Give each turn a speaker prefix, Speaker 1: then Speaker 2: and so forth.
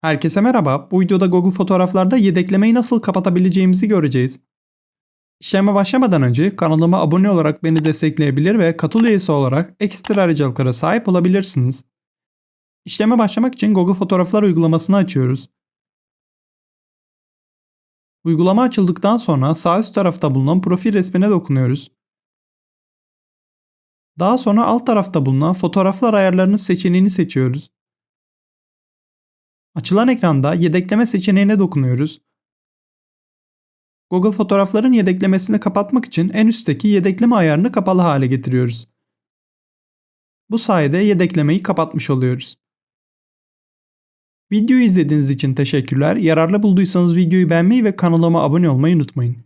Speaker 1: Herkese merhaba. Bu videoda Google Fotoğraflar'da yedeklemeyi nasıl kapatabileceğimizi göreceğiz. İşleme başlamadan önce kanalıma abone olarak beni destekleyebilir ve katıl üyesi olarak ekstra ayrıcalıklara sahip olabilirsiniz. İşleme başlamak için Google Fotoğraflar uygulamasını açıyoruz. Uygulama açıldıktan sonra sağ üst tarafta bulunan profil resmine dokunuyoruz. Daha sonra alt tarafta bulunan fotoğraflar ayarlarını seçeneğini seçiyoruz. Açılan ekranda yedekleme seçeneğine dokunuyoruz. Google Fotoğrafların yedeklemesini kapatmak için en üstteki yedekleme ayarını kapalı hale getiriyoruz. Bu sayede yedeklemeyi kapatmış oluyoruz. Videoyu izlediğiniz için teşekkürler. Yararlı bulduysanız videoyu beğenmeyi ve kanalıma abone olmayı unutmayın.